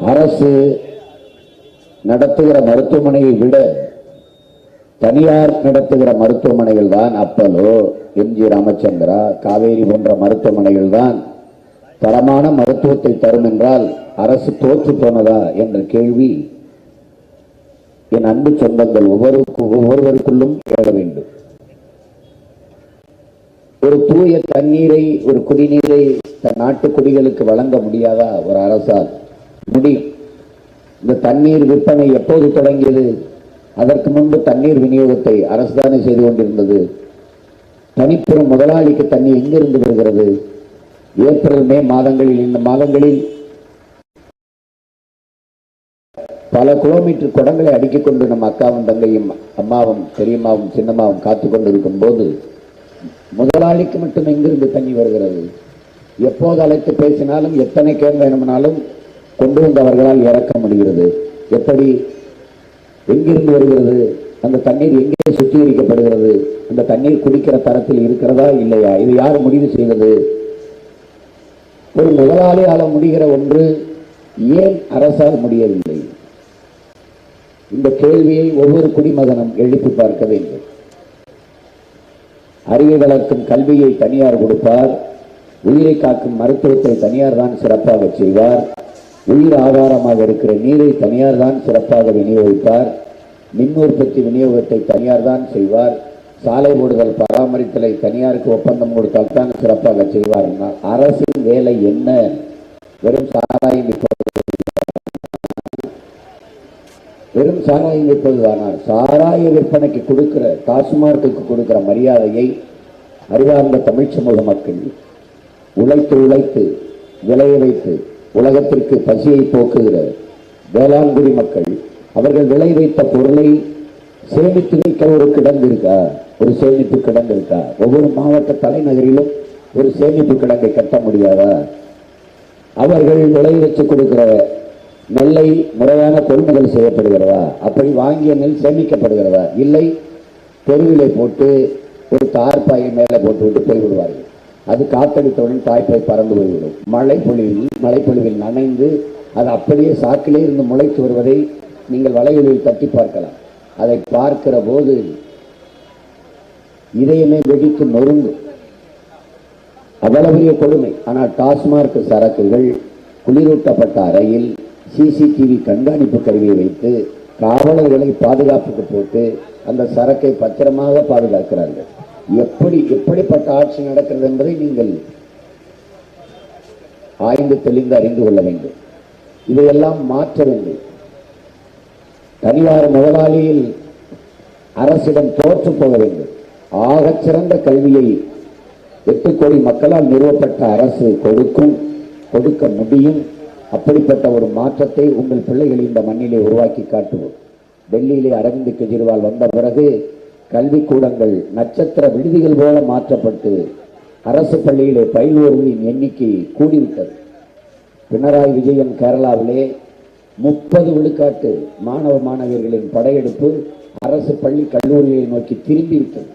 அரசு நடத்துகிற மருத்துவமனையை விட தனியார் நடத்துகிற மருத்துவமனைகள் தான் அப்பலோ எம்ஜி ராமச்சந்திரா. காவேரி போன்ற மருத்துவமனைகள் தான் தரமான மருத்துவத்தை தரும் என்றால் அரசு தோற்று போனதா என்ற கேள்வி என் அன்பு சொந்தங்கள் ஒவ்வொரு ஒவ்வொருவருக்குள்ளும் கேட வேண்டும். ஒரு தூய தண்ணீரை ஒரு குடிநீரை தன் நாட்டு குடிகளுக்கு வழங்க முடியாதா ஒரு அரசால்? முடியும் இந்த தண்ணீர் விற்பனை எப்போது தொடங்கியது? அதற்கு முன்பு தண்ணீர் விநியோகத்தை அரசுதானே செய்து கொண்டிருந்தது. தனிப்புறம் முதலாளிக்கு தண்ணி எங்கிருந்து வருகிறது? ஏப்ரல் மே மாதங்களில் இந்த மாதங்களில் பல கிலோமீட்டர் குடங்களை அடுக்கிக் கொண்டு நம்ம அக்காவும் தங்கையும் அம்மாவும் பெரியம்மாவும் சின்னம்மாவும் காத்து கொண்டிருக்கும் போது முதலாளிக்கு மட்டும் எங்கிருந்து தண்ணி வருகிறது? எப்போது அழைத்து பேசினாலும் எத்தனை கேன் வேணுமானாலும் கொண்டு வந்து அவர்களால் இறக்க முடிகிறது. எப்படி? எங்கிருந்து வருகிறது? அந்த தண்ணீர் எங்கே சுத்திகரிக்கப்படுகிறது? அந்த தண்ணீர் குடிக்கிற தரத்தில் இருக்கிறதா இல்லையா? இது யார் முடிவு செய்வது ஒரு முதலாளியால் முடிகிற ஒன்று ஏன் அரசால் முடியவில்லை? இந்த கேள்வியை ஒவ்வொரு குடிமகனும் எழுப்பி பார்க்க வேண்டும். அறிவை வளர்க்கும் கல்வியை தனியார் கொடுப்பார். உயிரை காக்கும் மருத்துவத்தை தனியார் தான் சிறப்பாக செய்வார். உயிர் ஆதாரமாக இருக்கிற நீரை தனியார் தான் சிறப்பாக விநியோகிப்பார். மின் உற்பத்தி விநியோகத்தை தனியார் தான் செய்வார். சாலை ஓடுதல் பராமரித்தலை தனியாருக்கு ஒப்பந்தம் கொடுத்தால் தான் சிறப்பாக செய்வார் அரசின் வேலை என்ன? வெறும் சாராயம் விற்பது வெறும் சாராயம் விற்பதுதானால் சாராய விற்பனைக்கு கொடுக்கிற டாஸ்மார்க்கு கொடுக்கிற மரியாதையை அறிவார்ந்த தமிழ் சமூக மக்கள் உழைத்து உழைத்து விளைய வைத்து உலகத்திற்கு பசியை போக்குகிற வேளாண்குடி மக்கள் அவர்கள் விளை வைத்த பொருளை சேமித்து வைக்க ஒரு கிடங்கு இருக்கா? ஒரு சேமிப்பு கிடங்கு இருக்கா? ஒவ்வொரு மாவட்ட தலைநகரிலும் ஒரு சேமிப்பு கிடங்கை கட்ட முடியாதா? அவர்கள் விளை வச்சு கொடுக்கிற நெல்லை முறையான கொள்முதல் செய்யப்படுகிறதா? அப்படி வாங்கிய நெல் சேமிக்கப்படுகிறதா? இல்லை தெருவிலை போட்டு ஒரு தார்பாயை மேலே போட்டு விட்டு போய்விடுவார்கள். அது காத்தடித்தவுடன் தாய்ப்பாய் பறந்து போய்விடும். மழை பொழிவில் மழை பொழிவில் நனைந்து அது அப்படியே சாக்கிலே இருந்து முளைத்து வருவதை நீங்கள் வலையொலியில் தட்டி பார்க்கலாம். அதை பார்க்கிற போது இதயமே வெடித்து நொறுங்கும். அவ்வளவு பெரிய கொடுமை. ஆனால் டாஸ்மார்க் சரக்குகள் குளிரூட்டப்பட்ட அறையில் சிசிடிவி கண்காணிப்பு கருவியை வைத்து காவலர்களை பாதுகாப்புக்கு போட்டு அந்த சரக்கை பத்திரமாக பாதுகாக்கிறார்கள். எப்படி எப்படிப்பட்ட ஆட்சி நடக்கிறது என்பதை நீங்கள் ஆய்ந்து தெளிந்து அறிந்து கொள்ள வேண்டும். இதையெல்லாம் மாற்ற வேண்டும். தனியார் முதலாளியில் அரசிடம் தோற்று போக வேண்டும். ஆகச் சிறந்த கல்வியை எட்டு கோடி மக்களால் நிறுவப்பட்ட அரசு கொடுக்கும் கொடுக்க முடியும். அப்படிப்பட்ட ஒரு மாற்றத்தை உங்கள் பிள்ளைகள் இந்த மண்ணிலே உருவாக்கி காட்டுவோம். டெல்லியிலே அரவிந்த் கெஜ்ரிவால் வந்த பிறகு கல்விக்கூடங்கள் நட்சத்திர விடுதிகள் போல மாற்றப்பட்டு அரசு பள்ளியிலே பயில்வோர்களின் எண்ணிக்கை கூடிவிட்டது. பினராயி விஜயன் கேரளாவிலே முப்பது விழுக்காட்டு மாணவ மாணவியர்களின் படையெடுப்பு அரசு பள்ளி கல்லூரியை நோக்கி திரும்பிவிட்டது.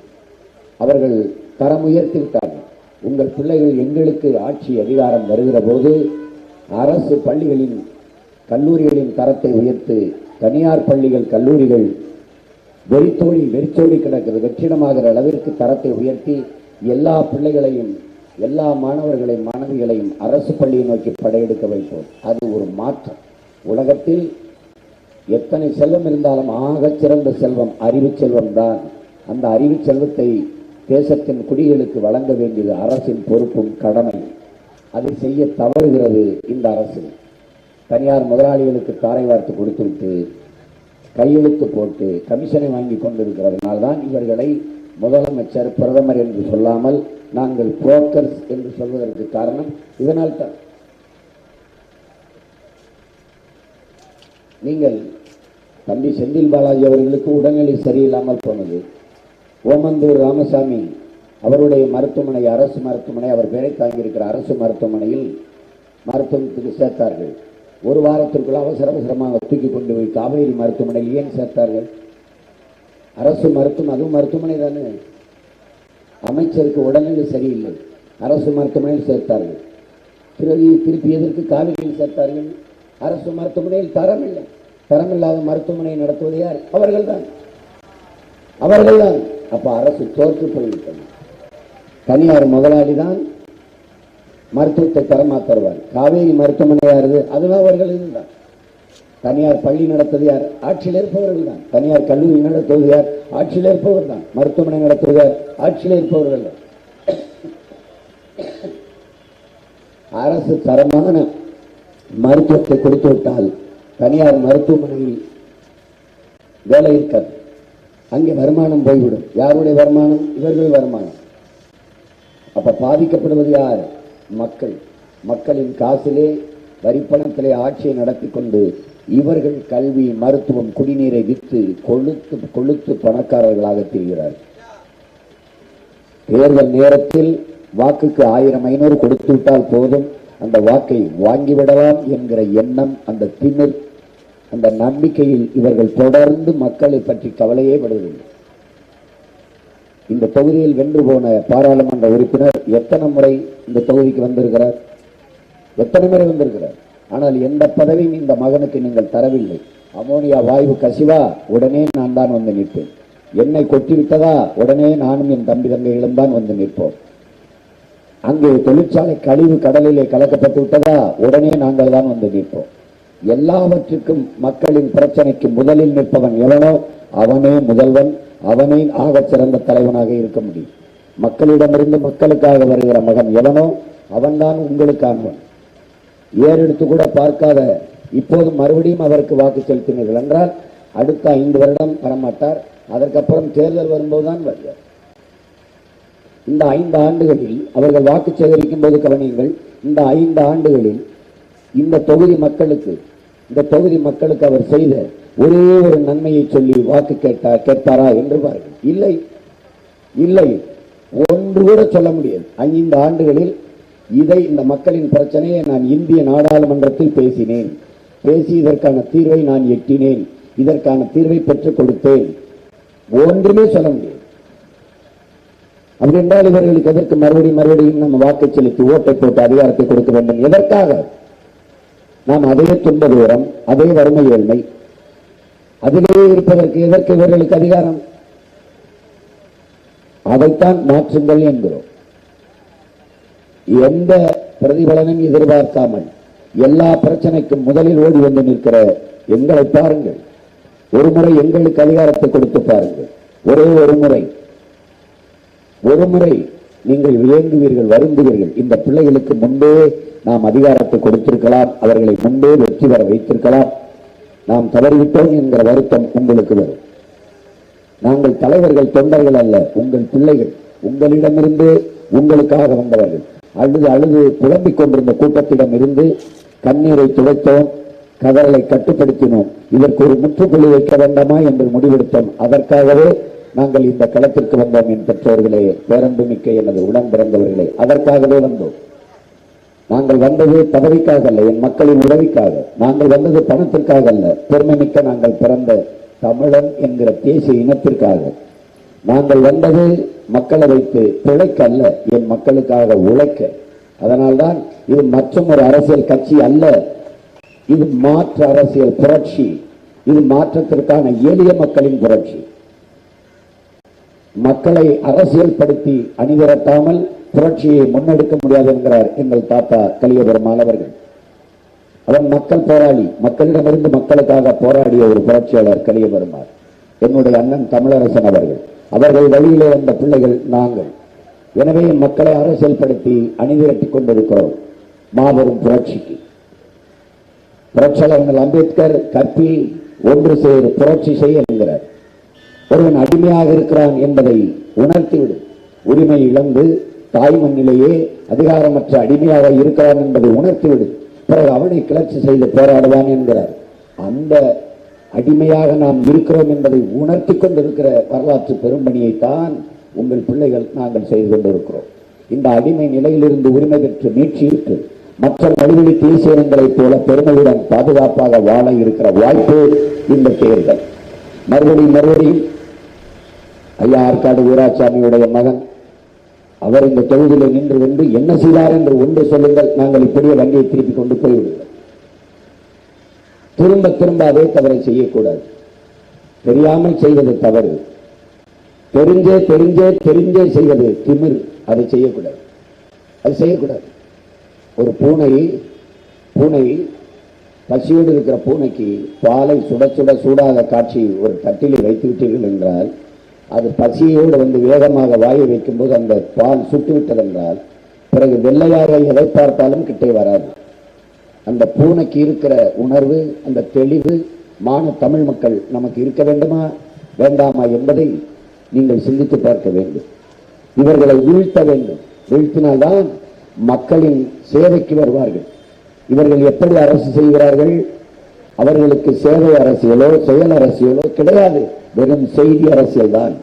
அவர்கள் தரம் உயர்த்தி விட்டார்கள் உங்கள் பிள்ளைகள் எங்களுக்கு ஆட்சி அதிகாரம் வருகிற போது அரசு பள்ளிகளின் கல்லூரிகளின் தரத்தை உயர்த்து தனியார் பள்ளிகள் கல்லூரிகள் வெறித்தோழி வெறிச்சோடி கிடக்கிறது வெற்றிடமாகிற அளவிற்கு தரத்தை உயர்த்தி எல்லா பிள்ளைகளையும் எல்லா மாணவர்களையும் மாணவிகளையும் அரசு பள்ளியை நோக்கி படையெடுக்க வைப்போம் அது ஒரு மாற்றம். உலகத்தில் எத்தனை செல்வம் இருந்தாலும் ஆகச் சிறந்த செல்வம் அறிவு செல்வம் தான். அந்த அறிவு செல்வத்தை தேசத்தின் குடிகளுக்கு வழங்க வேண்டியது அரசின் பொறுப்பும் கடமை அதை செய்ய தவறுகிறது இந்த அரசு. தனியார் முதலாளிகளுக்கு தாரை வார்த்து கொடுத்துவிட்டு கையெழுத்து போட்டு கமிஷனை வாங்கி கொண்டிருக்கிறதுனால தான் இவர்களை முதலமைச்சர் பிரதமர் என்று சொல்லாமல் நாங்கள் புரோக்கர்ஸ் என்று சொல்வதற்கு காரணம் இதனால் தான். நீங்கள் தம்பி செந்தில் பாலாஜி அவர்களுக்கு உடல்நிலை சரியில்லாமல் போனது. ஓமந்தூர் ராமசாமி அவருடைய மருத்துவமனை அரசு மருத்துவமனை அவர் பேரை தாங்கியிருக்கிற அரசு மருத்துவமனையில் மருத்துவத்துக்கு சேர்த்தார்கள். ஒரு வாரத்திற்குள் அவசர அவசரமாக தூக்கி கொண்டு போய் காவேரி மருத்துவமனையில் ஏன் சேர்த்தார்கள்? அரசு மருத்துவம் அதுவும் மருத்துவமனை தானே? அமைச்சருக்கு உடல்நிலை சரியில்லை. அரசு மருத்துவமனையில் சேர்த்தார்கள். பிறகு திருப்பி எதற்கு காவிரியில் சேர்த்தார்கள்? அரசு மருத்துவமனையில் தரம் இல்லை தரமில்லாத மருத்துவமனை நடத்துவது யார்? அவர்கள் தான் அப்ப அரசு தோற்று போய்விட்டனர் தனியார் முதலாளி தான் மருத்துவத்தை தரமா தருவார் காவேரி மருத்துவமனை யாருது அதுவும் அவர்கள் தான் தனியார் பள்ளி நடத்துவது யார்? ஆட்சியில் இருப்பவர்கள் தான். தனியார் கல்லூரி நடத்துவது யார்? ஆட்சியில் இருப்பவர் தான். மருத்துவமனை நடத்துவது யார்? ஆட்சியில் இருப்பவர்கள் தான். அரசு தரமான மருத்துவத்தை கொடுத்து விட்டால் தனியார் மருத்துவமனையில் வேலை இருக்காது. அங்கே வருமானம் போய்விடும். யாருடைய வருமானம்? இவர்கள் வருமானம். அப்ப பாதிக்கப்படுவது யார்? மக்கள். மக்களின் காசிலே வரிப்பணத்திலே ஆட்சியை நடத்தி கொண்டு இவர்கள் கல்வி மருத்துவம் குடிநீரை விற்று கொழுத்து கொழுத்து பணக்காரர்களாக தெரிகிறார்கள். தேர்தல் நேரத்தில் வாக்குக்கு ஆயிரம் ஐநூறு கொடுத்து விட்டால் போதும். அந்த வாக்கை வாங்கிவிடலாம் என்கிற எண்ணம் அந்த திமிர் அந்த நம்பிக்கையில் இவர்கள் தொடர்ந்து மக்களை பற்றி கவலையே படுவதில்லை. இந்த தொகுதியில் வென்று போன பாராளுமன்ற உறுப்பினர் எத்தனை முறை இந்த தொகுதிக்கு வந்திருக்கிறார்? எத்தனை முறை வந்திருக்கிறார்? ஆனால் எந்த பதவியும் இந்த மகனுக்கு நீங்கள் தரவில்லை. அமோனியா வாயு கசிவா உடனே நான் தான் வந்து நிற்பேன். என்னை கொட்டிவிட்டதா? உடனே நானும் என் தம்பி தங்கைகளும் தான் வந்து நிற்போம். அங்கே தொழிற்சாலை கழிவு கடலிலே கலக்கப்பட்டு விட்டதா? உடனே நாங்கள் தான் வந்து நிற்போம். எல்லாவற்றுக்கும் மக்களின் பிரச்சனைக்கு முதலில் நிற்பவன் எவனோ? அவனே முதல்வன். அவனே ஆகச் சிறந்த தலைவனாக இருக்க முடியும். மக்களிடமிருந்து மக்களுக்காக வருகிற மகன் எவனோ அவன்தான் உங்களுக்கானவன் ஏறெடுத்து கூட பார்க்காத இப்போது மறுபடியும் அவருக்கு வாக்கு செலுத்தினீர்கள் என்றால் அடுத்த ஐந்து வருடம் வரமாட்டார். அதற்கப்புறம் தேர்தல் வரும்போதுதான் வருவார். இந்த ஐந்து ஆண்டுகளில் அவர்கள் வாக்கு சேகரிக்கும் போது கவனியுங்கள் இந்த ஐந்து ஆண்டுகளில் இந்த தொகுதி மக்களுக்கு இந்த தொகுதி மக்களுக்கு அவர் செய்த ஒரே ஒரு நன்மையை சொல்லி வாக்கு கேட்டார் கேட்பாரா என்று பாருங்கள். இல்லை இல்லை. ஒன்று கூட சொல்ல முடியாது. ஐந்து ஆண்டுகளில் இதை இந்த மக்களின் பிரச்சனையை நான் இந்திய நாடாளுமன்றத்தில் பேசினேன். பேசி இதற்கான தீர்வை நான் எட்டினேன். இதற்கான தீர்வை பெற்றுக் கொடுத்தேன். ஒன்றுமே சொல்ல முடியாது. அப்படி என்றால் இவர்களுக்கு எதற்கு மறுபடியும் மறுபடியும் நம்ம வாக்கு செலுத்தி ஓட்டை போட்டு அதிகாரத்தை கொடுக்க வேண்டும்? எதற்காக? நாம் அதே துன்ப தூரம் அதே வறுமை ஏழ்மை அதிலே இருப்பதற்கு எதற்கு இவர்களுக்கு அதிகாரம்? அதைத்தான் மாற்றுங்கள் என்கிறோம். எந்த பிரதிபலனும் எதிர்பார்க்காமல் எல்லா பிரச்சனைக்கும் முதலில் ஓடி வந்து நிற்கிற எங்களை பாருங்கள். ஒரு முறை எங்களுக்கு அதிகாரத்தை கொடுத்து பாருங்கள். ஒரே ஒரு முறை. ஒரு முறை நீங்கள் வியங்குவீர்கள் வருந்துவீர்கள். இந்த பிள்ளைகளுக்கு முன்பே நாம் அதிகாரத்தை கொடுத்திருக்கலாம் அவர்களை முன்பே வெற்றி பெற வைத்திருக்கலாம். நாம் தவறிவிட்டோம் என்கிற வருத்தம் உங்களுக்கு வரும். நாங்கள் தலைவர்கள் தொண்டர்கள் அல்ல உங்கள் பிள்ளைகள். உங்களிடமிருந்து உங்களுக்காக வந்தவர்கள். அழுது அழுது புலம்பிக் கொண்டிருந்த கூட்டத்திடம் இருந்து கண்ணீரை துடைத்தோம் கதறலை கட்டுப்படுத்தினோம். இதற்கு ஒரு முற்றுப்புள்ளி வைக்க வேண்டாமா என்று முடிவெடுத்தோம். அதற்காகவே நாங்கள் இந்த களத்திற்கு வந்தோம் என் பெற்றோர்களே. பேரன்புமிக்க எனது உடன் பிறந்தவர்களே அதற்காகவே வந்தோம். நாங்கள் வந்தது பதவிக்காக அல்ல என் மக்களின் உதவிக்காக. நாங்கள் வந்தது பணத்திற்காக அல்ல பெருமை மிக்க நாங்கள் பிறந்த தமிழன் என்கிற தேசிய இனத்திற்காக. நாங்கள் வந்தது மக்களை வைத்து பிழைக்க அல்ல என் மக்களுக்காக உழைக்க. அதனால்தான் இது மற்றும் ஒரு அரசியல் கட்சி அல்ல. இது மாற்று அரசியல் புரட்சி. இது மாற்றத்திற்கான எளிய மக்களின் புரட்சி. மக்களை அரசியல் படுத்தி அணிதிரட்டாமல் புரட்சியை முன்னெடுக்க முடியாது என்கிறார் எங்கள் தாத்தா கலியபெருமாள் அவர்கள். அவர் மக்கள் போராளி. மக்களிடமிருந்து மக்களுக்காக போராடிய ஒரு புரட்சியாளர் கலியபெருமாள் என்னுடைய அண்ணன் தமிழரசன் அவர்கள். அவர்கள் வழியிலே வந்த பிள்ளைகள் நாங்கள். எனவே மக்களை அரசியல்படுத்தி அணிதிரட்டிக் கொண்டிருக்கிறோம். மாபெரும் புரட்சிக்கு. புரட்சியாளர்கள் அம்பேத்கர் கற்பி ஒன்று சேர் புரட்சி செய்ய என்கிறார். ஒருவன் அடிமையாக இருக்கிறான் என்பதை உணர்த்திவிடும் உரிமை இழந்து தாய் மண்ணிலேயே அதிகாரமற்ற அடிமையாக இருக்கிறான் என்பதை உணர்த்திவிடும் பிறகு அவனை கிளர்ச்சி செய்து போராடுவான் என்கிறார். அந்த அடிமையாக நாம் இருக்கிறோம் என்பதை உணர்த்தி கொண்டிருக்கிற வரலாற்று பெரும்பணியைத்தான் உங்கள் பிள்ளைகள் நாங்கள் செய்து கொண்டிருக்கிறோம். இந்த அடிமை நிலையிலிருந்து உரிமை பெற்று மீட்சியிட்டு மற்ற மொழிவழி தேசியங்களைப் போல பெருமையுடன் பாதுகாப்பாக வாழ இருக்கிற வாய்ப்பு இந்த தேர்தல். மறுபடியும் மறுபடியும் ஐயா ஆற்காடு வீராசாமியுடைய மகன் அவர் இந்த தொகுதியில் நின்று கொண்டு என்ன செய்தார் என்று ஒன்று சொல்லுங்கள். நாங்கள் இப்படியே வண்டியை திருப்பி கொண்டு போய்விடுவோம். திரும்ப திரும்ப அதே தவறை செய்யக்கூடாது. தெரியாமல் செய்வது தவறு. தெரிஞ்சே தெரிஞ்சே தெரிஞ்சே செய்வது திமிர். அதை செய்யக்கூடாது. அது செய்யக்கூடாது. ஒரு பூனை பூனை பசியோடு இருக்கிற பூனைக்கு பாலை சுட சுட சூடாக காட்சி ஒரு தட்டிலே வைத்து விட்டீர்கள் என்றால் அது பசியோடு வந்து வேகமாக வாயை வைக்கும்போது அந்த பால் சுட்டு விட்டதென்றால் பிறகு வெள்ளையாக எதை பார்த்தாலும் கிட்டே வராது. அந்த பூனைக்கு இருக்கிற உணர்வு அந்த தெளிவு மான தமிழ் மக்கள் நமக்கு இருக்க வேண்டுமா வேண்டாமா என்பதை நீங்கள் சிந்தித்து பார்க்க வேண்டும். இவர்களை வீழ்த்த வேண்டும். வீழ்த்தினால்தான் மக்களின் சேவைக்கு வருவார்கள். இவர்கள் எப்படி அரசு செய்கிறார்கள்? அவர்களுக்கு சேவை அரசியலோ செயல் அரசியலோ கிடையாது. வெறும் செய்தி அரசியல் தான்.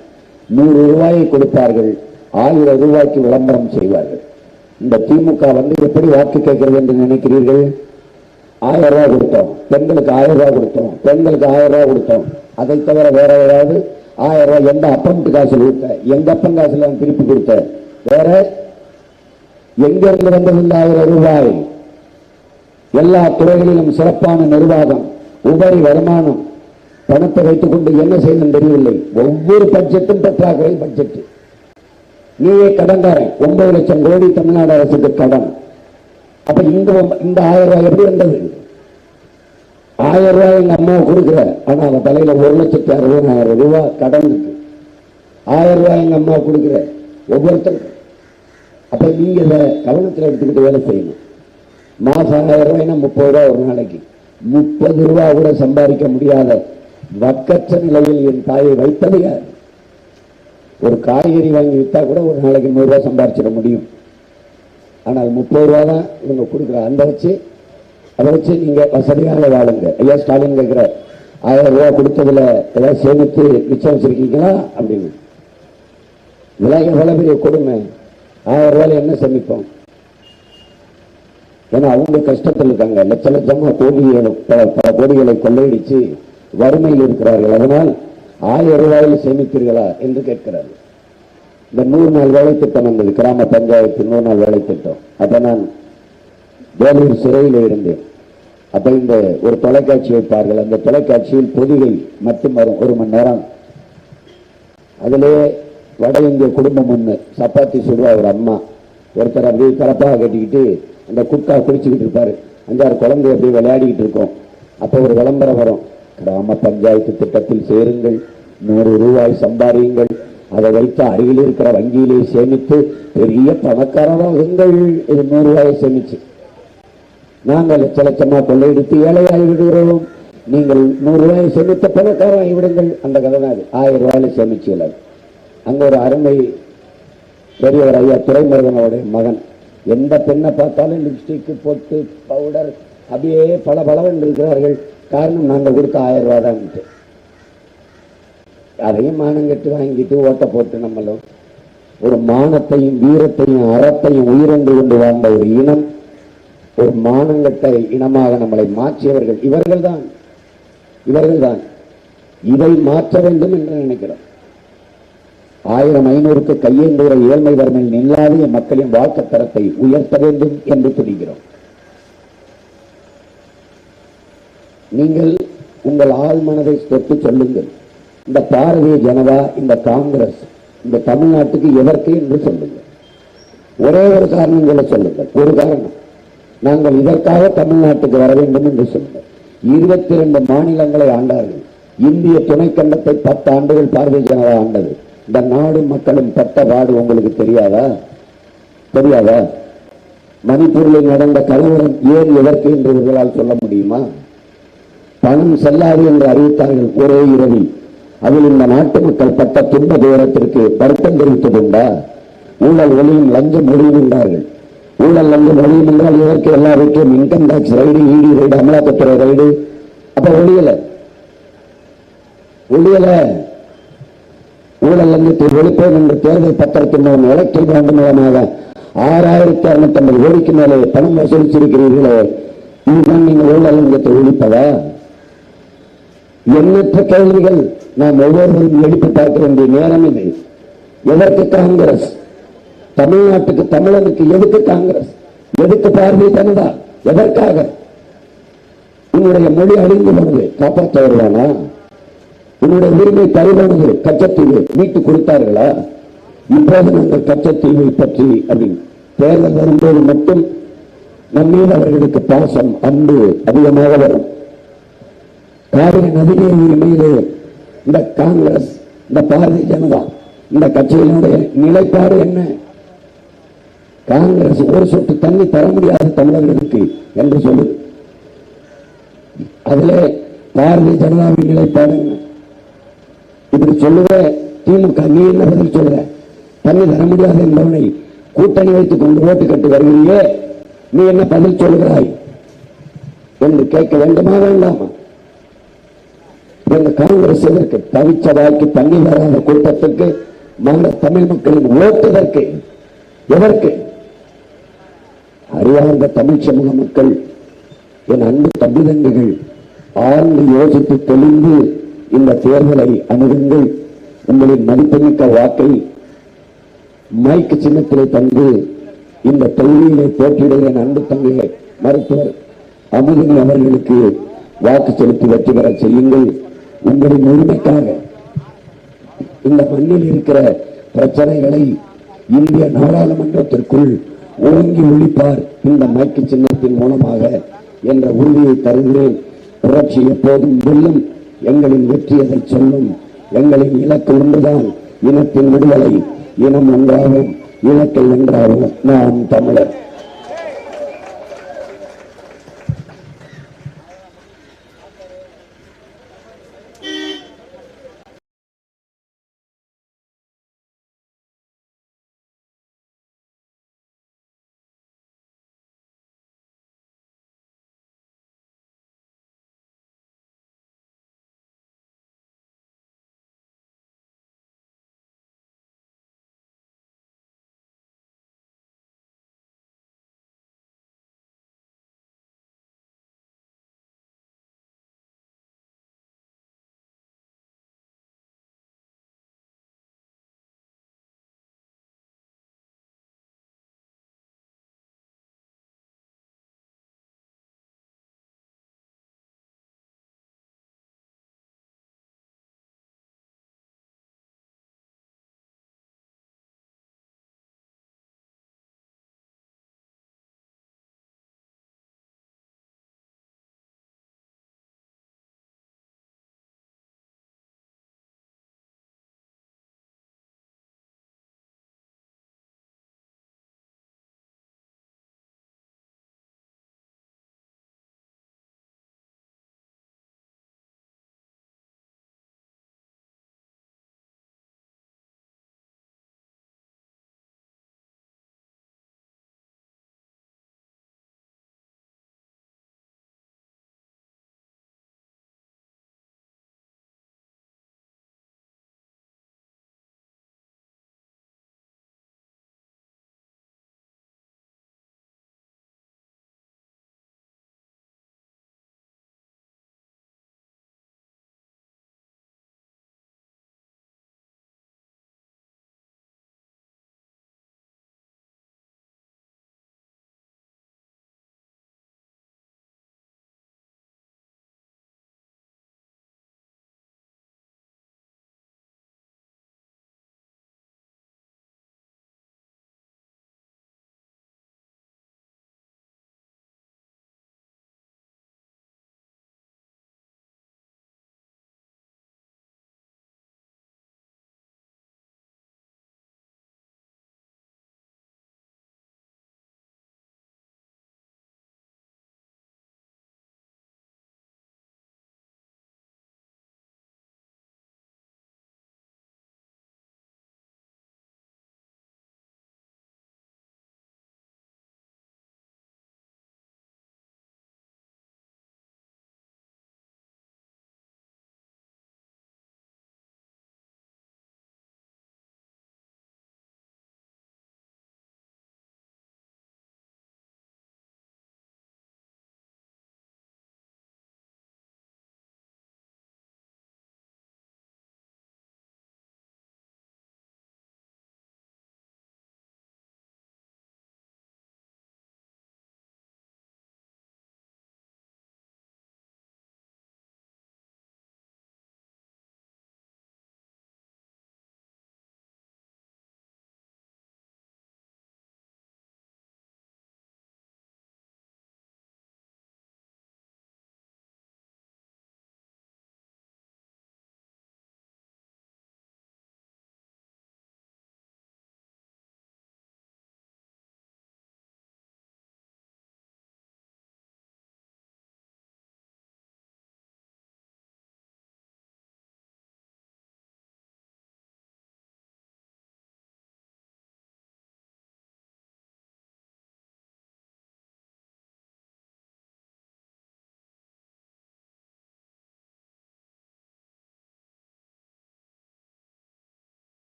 நூறு ரூபாயை கொடுப்பார்கள். ஆயிரம் ரூபாய்க்கு விளம்பரம் செய்வார்கள். இந்த திமுக வந்து எப்படி வாக்கு கேட்கிறது என்று நினைக்கிறீர்கள்? ஆயிரம் ரூபாய் கொடுத்தோம். பெண்களுக்கு ஆயிரம் ரூபாய் கொடுத்தோம். பெண்களுக்கு ஆயிரம் ரூபாய் கொடுத்தோம். அதை தவிர வேற ஏதாவது? ஆயிரம் ரூபாய் எந்த அப்பன்ட்டு காசு கொடுத்த எங்க அப்பன் காசுல திருப்பி கொடுத்த? வேற? எங்க இருந்து வந்தது இந்த ஆயிரம் ரூபாய்? எல்லா துறைகளிலும் சிறப்பான நிர்வாகம் உபரி வருமானம் பணத்தை வைத்துக் கொண்டு என்ன செய்யணும் தெரியவில்லை. ஒவ்வொரு பட்ஜெட்டும் பற்றாக்குறை பட்ஜெட் நீயே கடன்காரன். ஒன்பது லட்சம் கோடி தமிழ்நாடு அரசுக்கு கடன். அப்ப இந்த இந்த ஆயிரம் ரூபாய் எப்படி வந்தது ஆயிரம் ரூபாய் எங்க அம்மாவை கொடுக்குற ஆனா அவ தலையில ஒரு லட்சத்தி அறுபதாயிரம் ரூபாய் கடன் இருக்கு. ஆயிரம் ரூபாய் எங்க அம்மா கொடுக்குற ஒவ்வொருத்தரும் அப்ப நீங்க இதை கவனத்தில் எடுத்துக்கிட்டு வேலை செய்யணும். மாசம் ஆயிரம் ரூபாய்னா முப்பது ரூபாய் ஒரு நாளைக்கு. முப்பது ரூபாய் கூட சம்பாதிக்க முடியாத வக்கற்ற நிலையில் என் தாயை வைத்தது யார்? ஒரு காய்கறி வாங்கி விற்றா கூட ஒரு நாளைக்கு நூறு ரூபாய் சம்பாதிச்சிட முடியும். ஆனால் முப்பது ரூபா தான் இவங்க கொடுக்குற அந்த வச்சு அதை வச்சு நீங்க வசதியாக வாழுங்க. ஐயா ஸ்டாலின் கேட்கிற ஆயிரம் ரூபாய் கொடுத்ததுல ஏதாவது சேமித்து மிச்சம் வச்சிருக்கீங்களா? அப்படின்னு. இதெல்லாம் எவ்வளவு பெரிய கொடுமை ஆயிரம் ரூபாயில என்ன சேமிப்போம்? ஏன்னா அவங்க கஷ்டத்தில் இருக்காங்க. லட்ச லட்சமாக கோடிகளை பல பல கோடிகளை கொள்ளையடிச்சு வறுமையில் இருக்கிறார்கள். அதனால் ஆயிரம் ரூபாயில் சேமிப்பீர்களா என்று கேட்கிறார்கள். இந்த நூறு நாள் வேலை திட்டம் வந்தது கிராம பஞ்சாயத்து நூறு நாள் வேலை திட்டம். அப்போ நான் வேலூர் சிறையில் இருந்தேன். அப்போ இந்த ஒரு தொலைக்காட்சி வைப்பார்கள் அந்த தொலைக்காட்சியில் பொதிகை மட்டும் வரும். ஒரு மணி நேரம். அதிலே வட இந்திய குடும்பம் ஒன்று சப்பாத்தி சுடுவா ஒரு அம்மா. ஒருத்தர் அப்படியே தரப்பாக கட்டிக்கிட்டு அந்த குட்கா குடிச்சுக்கிட்டு இருப்பாரு. அஞ்சாறு குழந்தை அப்படியே விளையாடிக்கிட்டு இருக்கோம். அப்போ ஒரு விளம்பரம் வரும். கிராம பஞ்சாயத்து திட்டத்தில் சேருங்கள். நூறு ரூபாய் சம்பாதியுங்கள். அதை வைத்து அருகில் இருக்கிற வங்கியிலே சேமித்து பெரிய பணக்காரராகுங்கள் இது நூறு ரூபாயை சேமிச்சு. நாங்கள் லட்ச லட்சமாக கொள்ளையடித்து ஏழையாகி விடுகிறோம். நீங்கள் நூறு ரூபாயை சேமித்த பணக்காரராகி விடுங்கள். அந்த கதை தான் அது. ஆயிரம் ரூபாயில சேமிச்சு அங்கே ஒரு அருமை பெரியவர் ஐயா துறைமுருகனோட மகன். எந்த பெண்ணை பார்த்தாலும் லிப்ஸ்டிக்கு பொட்டு பவுடர் அப்படியே பல பலவன் இருக்கிறார்கள். காரணம் நாங்கள் கொடுத்த ஆயிரம் ரூபா தான் அதையும் மானம் கட்டு வாங்கிட்டு ஓட்ட போட்டு நம்மளும் ஒரு மானத்தையும் வீரத்தையும் அறத்தையும் உயிரண்டு கொண்டு வாழ்ந்த ஒரு இனம் ஒரு மானங்கட்ட இனமாக நம்மளை மாற்றியவர்கள் இவர்கள் தான் இவர்கள் தான் இதை மாற்ற வேண்டும் என்று நினைக்கிறோம். ஆயிரம் ஐநூறுக்கு கையேந்துகிற ஏழ்மை வறுமையில் நில்லாத மக்களின் வாழ்க்கை தரத்தை உயர்த்த வேண்டும் என்று துணிகிறோம் நீங்கள் உங்கள் ஆள் மனதை தொட்டு சொல்லுங்கள். இந்த பாரதிய ஜனதா இந்த காங்கிரஸ் இந்த தமிழ்நாட்டுக்கு எதற்கு என்று சொல்லுங்கள். ஒரே ஒரு காரணம் சொல்லுங்கள். ஒரு காரணம். நாங்கள் இதற்காக தமிழ்நாட்டுக்கு வர வேண்டும் என்று சொல்லுங்கள். இருபத்தி ரெண்டு மாநிலங்களை ஆண்டார்கள். இந்திய துணைக்கண்டத்தை பத்து ஆண்டுகள் பாரதிய ஜனதா ஆண்டது. இந்த நாடு மக்களும் பட்ட பாடு உங்களுக்கு தெரியாதா? தெரியாதா? மணிப்பூரில் நடந்த கலவரம் ஏன் எதற்கு என்று இவர்களால் சொல்ல முடியுமா? பணம் செல்லாது என்று அறிவித்தார்கள் ஒரே இரவில். அதில் இந்த நாட்டு மக்கள் பட்ட துன்ப துயரத்திற்கு வருத்தம் தெரிவித்ததுண்டா ஊழல் ஒளியும் லஞ்சம் ஒளியும் என்றார்கள் ஊழல் லஞ்சம் ஒளியும் என்றால் இதற்கு எல்லாருக்கும் income tax raid ED raid அமலாக்கத்துறை ரைடு அப்ப ஒழியலை ஒழியலை ஊழல் லஞ்சத்தை ஒழிப்போம் என்ற தேர்தல் பத்திரத்தின் மூலம் எலக்ட்ரிக் பாண்டு மூலமாக ஆறாயிரத்தி அறுநூத்தி ஐம்பது கோடிக்கு மேலே பணம் வசூலிச்சிருக்கிறீர்களே இதுதான் நீங்கள் ஊழல் லஞ்சத்தை ஒழிப்பதா எண்ணற்ற கேள்விகள் நாம் ஒவ்வொருவரும் எழுப்பி பார்க்க வேண்டிய நேரம் இது. எதற்கு காங்கிரஸ்? தமிழ்நாட்டுக்கு தமிழனுக்கு எதுக்கு காங்கிரஸ்? எதுக்கு பார்வை தனதா எதற்காக? உன்னுடைய மொழி அழிந்து வருது காப்பாற்ற வருவானா உங்களுடைய உரிமை தருவானது கச்சத்தீவு மீட்டு கொடுத்தார்களா? இப்போது நாங்கள் கச்சத்தீவை பற்றி அப்படின்னு தேர்தல் வரும்போது மட்டும் நம்மீது அவர்களுக்கு பாசம் அன்பு அதிகமாக வரும். காவிரி நதிநீர் மீது இந்த காங்கிரஸ் இந்த பாரதிய ஜனதா இந்த கட்சியினுடைய நிலைப்பாடு என்ன? காங்கிரஸ் ஒரு சொட்டு தண்ணி தர முடியாது தமிழர்களுக்கு என்று சொல்லுது அதிலே பாரதிய ஜனதாவின் நிலைப்பாடு இப்படி சொல்லுவ திமுக நீ என்ன பதில் சொல்ற தண்ணி தர முடியாது என்பவனை கூட்டணி வைத்துக் கொண்டு ஓட்டு கட்டு வருகிறியே நீ என்ன பதில் சொல்கிறாய் என்று கேட்க வேண்டுமா வேண்டாமா? இந்த காங்கிரஸ் எதற்கு தவிச்ச வாய்க்கு தண்ணி வராத கூட்டத்துக்கு மற்ற தமிழ் மக்களின் ஓட்டுதற்கு எதற்கு? அறியாத தமிழ் சமூக மக்கள் என் அன்பு தம்பிதங்கைகள் ஆழ்ந்து யோசித்து தெளிந்து இந்த தேர்தலை அணுகுங்கள். உங்களின் மதிப்புமிக்க வாக்கை மைக்கு சின்னத்திலே தந்து இந்த தொழிலை போட்டியிட அன்பு தங்கையை மருத்துவர் அமுதினி அவர்களுக்கு வாக்கு செலுத்தி வெற்றி பெற செய்யுங்கள். உங்களின் உரிமைக்காக இந்த மண்ணில் இருக்கிற பிரச்சனைகளை இந்திய நாடாளுமன்றத்திற்குள் ஓங்கி ஒழிப்பார் இந்த மைக்கு சின்னத்தின் மூலமாக என்ற உறுதியை தருகிறேன். புரட்சி எப்போதும் வெல்லும். எங்களின் வெற்றி அதை சொல்லும்? எங்களின் இலக்கு ஒன்றுதான் இனத்தின் விடுதலை. இனம் ஒன்றாகும் இலக்கை வென்றாகும் நாம் தமிழர்.